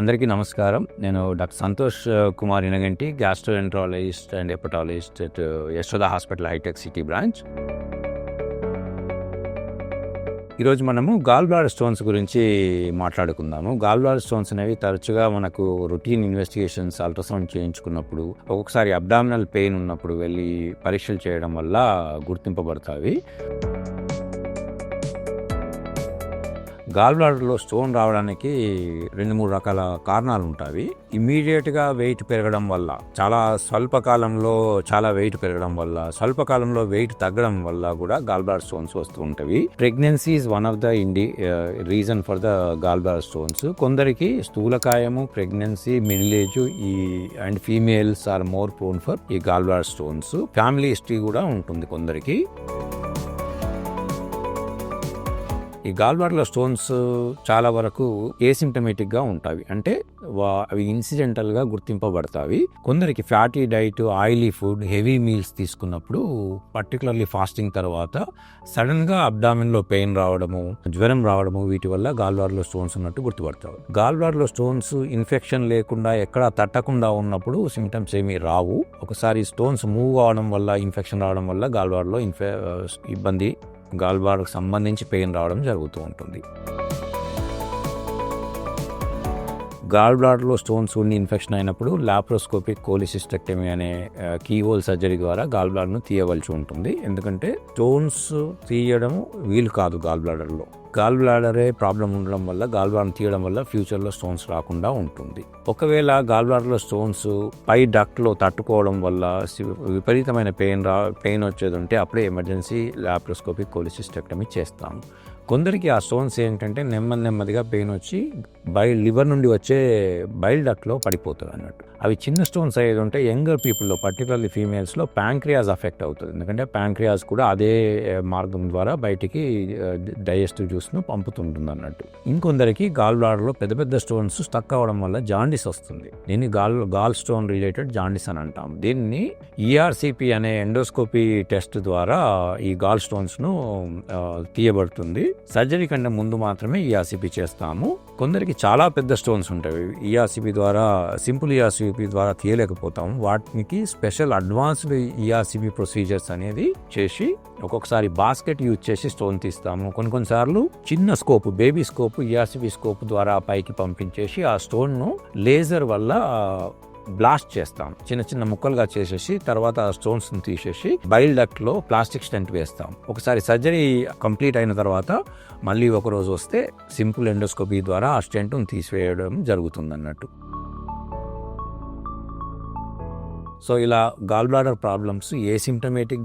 అందరికీ నమస్కారం. నేను doctor Santosh Kumar Inaganti gastroenterologist and hepatologist at Yashoda hospital Hitec City branch. ఈరోజు మనము గాల్ బ్లాడర్ స్టోన్స్ గురించి మాట్లాడుకుందాము. గాల్ బ్లాడర్ స్టోన్స్ అనేవి తరచుగా మనకు రొటీన్ ఇన్వెస్టిగేషన్స్ అల్ట్రాసౌండ్ చేయించుకున్నప్పుడు ఒక్కొక్కసారి అబ్డామినల్ పెయిన్ ఉన్నప్పుడు వెళ్ళి పరీక్షలు చేయడం వల్ల గుర్తింపబడతాయి. గాల్ బ్లాడర్లో స్టోన్ రావడానికి రెండు మూడు రకాల కారణాలు ఉంటాయి ఇమీడియట్గా వెయిట్ పెరగడం వల్ల చాలా స్వల్పకాలంలో చాలా వెయిట్ పెరగడం వల్ల స్వల్పకాలంలో వెయిట్ తగ్గడం వల్ల కూడా గాల్ బ్లాడర్ స్టోన్స్ వస్తూ ఉంటాయి pregnancy is one of the indie reason for the gall bladder stones. కొందరికి స్థూలకాయము ప్రెగ్నెన్సీ మిడిల్ ఏజ్ ఈ and females are more prone for ఈ gall bladder stones. Family history కూడా ఉంటుంది కొందరికి. ఈ గాల్బార్లో స్టోన్స్ చాలా వరకు ఏసిమ్టమేటిక్గా ఉంటాయి. అంటే వా- అవి ఇన్సిడెంటల్గా గుర్తింపబడతాయి. కొందరికి fatty diet oily food heavy meals తీసుకున్నప్పుడు పర్టికులర్లీ ఫాస్టింగ్ తర్వాత సడన్గా అబ్డామిన్లో పెయిన్ రావడము జ్వరం రావడము వీటి వల్ల గాల్బార్లో స్టోన్స్ ఉన్నట్టు గుర్తుపడతారు గాల్బార్లో స్టోన్స్ ఇన్ఫెక్షన్ లేకుండా ఎక్కడ తట్టకుండా ఉన్నప్పుడు సిమ్టమ్స్ ఏమీ రావు. ఒకసారి స్టోన్స్ మూవ్ అవడం వల్ల ఇన్ఫెక్షన్ రావడం వల్ల గాల్బార్లో ఇన్ఫె ఇబ్బంది గాల్బార్కు సంబంధించి పెయిన్ రావడం జరుగుతూ ఉంటుంది. గాల్ బ్లాడర్లో స్టోన్స్ ఉండి ఇన్ఫెక్షన్ అయినప్పుడు లాప్రోస్కోపిక్ కోలిసిస్టెక్టమీ అనే కీహోల్ సర్జరీ ద్వారా గాల్ బ్లాడర్ను తీయవలసి ఉంటుంది. ఎందుకంటే స్టోన్స్ తీయడం వీలు కాదు గాల్ బ్లాడర్లో గాల్ బ్లాడరే ప్రాబ్లం ఉండడం వల్ల గాల్ బ్లాడర్ తీయడం వల్ల ఫ్యూచర్లో స్టోన్స్ రాకుండా ఉంటుంది. ఒకవేళ గాల్ బ్లాడర్లో స్టోన్స్ పై డక్ట్లో తట్టుకోవడం వల్ల విపరీతమైన పెయిన్ రా పెయిన్ వచ్చేది ఉంటే అప్పుడే ఎమర్జెన్సీ లాప్రోస్కోపిక్ కోలిసిస్టెక్టమీ చేస్తాము. కొందరికి ఆ స్టోన్స్ ఏంటంటే నెమ్మది నెమ్మదిగా పెయిన్ వచ్చి బైల్ లివర్ నుండి వచ్చే బైల్ డక్ట్లో పడిపోతుంది అన్నట్టు. అవి చిన్న స్టోన్స్ అయ్యేది ఉంటే యంగర్ పీపుల్లో పర్టికులర్లీ ఫీమేల్స్లో ప్యాంక్రియాస్ అఫెక్ట్ అవుతుంది. ఎందుకంటే ప్యాంక్రియాస్ కూడా అదే మార్గం ద్వారా బయటికి డైజెస్టివ్ జ్యూస్ను పంపుతుంటుంది అన్నట్టు ఇంకొందరికి గాల్ బ్లాడర్లో పెద్ద పెద్ద స్టోన్స్ స్టక్ అవ్వడం వల్ల జాండిస్ వస్తుంది. దీన్ని gall gall stone related jaundice అని అంటాం దీన్ని ఈఆర్సిపి అనే ఎండోస్కోపీ టెస్ట్ ద్వారా ఈ గాల్ స్టోన్స్ను తీయబడుతుంది. సర్జరీ కంటే ముందు మాత్రమే ఈఆర్సిపి చేస్తాము. కొందరికి చాలా పెద్ద స్టోన్స్ ఉంటాయి. ఈఆర్సిపి ద్వారా సింపుల్ ఈఆర్సిపి ద్వారా తీయలేకపోతాము. వాటికి స్పెషల్ అడ్వాన్స్డ్ ఈఆర్సిపి ప్రొసీజర్స్ అనేది చేసి ఒక్కొక్కసారి బాస్కెట్ యూజ్ చేసి స్టోన్ తీస్తాము. కొన్ని కొన్నిసార్లు చిన్న scope baby scope ERCP scope ద్వారా పైకి పంపించేసి ఆ స్టోన్ను లేజర్ వల్ల బ్లాస్ట్ చేస్తాం. చిన్న చిన్న ముక్కలుగా చేసేసి తర్వాత ఆ స్టోన్స్ తీసేసి బైల్ డక్ట్లో ప్లాస్టిక్ స్టెంట్ వేస్తాం. ఒకసారి సర్జరీ కంప్లీట్ అయిన తర్వాత మళ్ళీ ఒక రోజు వస్తే సింపుల్ ఎండోస్కోపీ ద్వారా ఆ స్టెంట్ను తీసివేయడం జరుగుతుంది అన్నట్టు సో ఇలా గాల్ బ్లాడర్ ప్రాబ్లమ్స్ ఏ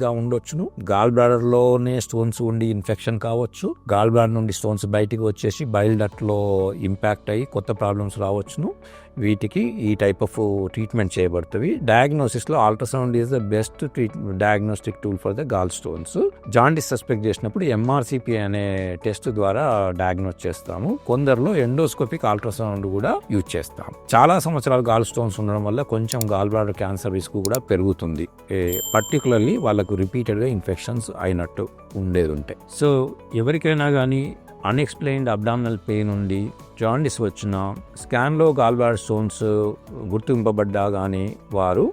గా ఉండొచ్చును? గాల్ బ్లాడర్లోనే స్టోన్స్ ఉండి ఇన్ఫెక్షన్ కావచ్చు. గాల్ బ్లాడర్ నుండి స్టోన్స్ బయటికి వచ్చేసి బైల్ డట్లో ఇంపాక్ట్ అయ్యి కొత్త ప్రాబ్లమ్స్ రావచ్చును. వీటికి ఈ టైప్ ఆఫ్ ట్రీట్మెంట్ చేయబడుతుంది. డయాగ్నోసిస్లో ultrasound is the best treat diagnostic tool for the gall stones jaundice suspect చేసినప్పుడు ఎంఆర్సిపి అనే టెస్ట్ ద్వారా డయాగ్నోస్ చేస్తాము. కొందరిలో ఎండోస్కోపిక్ అల్ట్రాసౌండ్ కూడా యూజ్ చేస్తాం చాలా సంవత్సరాలు గాల్ స్టోన్స్ ఉండడం వల్ల కొంచెం గాల్ బ్లాడర్ క్యాన్సర్ రిస్క్ కూడా పెరుగుతుంది. పర్టికులర్లీ వాళ్ళకు రిపీటెడ్గా ఇన్ఫెక్షన్స్ అయినట్టు ఉండేది ఉంటాయి సో ఎవరికైనా కానీ అన్ఎక్స్ప్లెయిన్డ్ అబ్డామినల్ పెయిన్ ఉండి జాండిస్ వచ్చిన స్కాన్లో గాల్బార్ స్టోన్స్ గుర్తింపబడ్డా కానీ వారు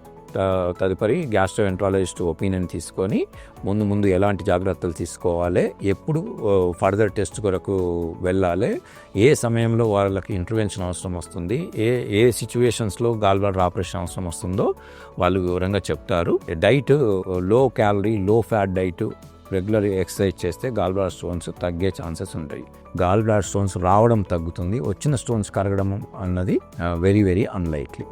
తదుపరి గ్యాస్ట్రోఎంట్రాలజిస్ట్ ఒపీనియన్ తీసుకొని ముందు ముందు ఎలాంటి జాగ్రత్తలు తీసుకోవాలి ఎప్పుడు ఫర్దర్ టెస్ట్ కొరకు వెళ్ళాలి ఏ సమయంలో వాళ్ళకి ఇంటర్వెన్షన్ అవసరం వస్తుంది ఏ ఏ సిచ్యువేషన్స్లో గాల్బార్ ఆపరేషన్ అవసరం వస్తుందో వాళ్ళు వివరంగా చెప్తారు. డైట్లో calorie low fat diet regular exercise చేస్తే గాల్ స్టోన్స్ తగ్గే ఛాన్సెస్ ఉంటాయి. గాల్ స్టోన్స్ రావడం తగ్గుతుంది వచ్చిన స్టోన్స్ కరగడం అన్నది వెరీ వెరీ అన్లైక్లీ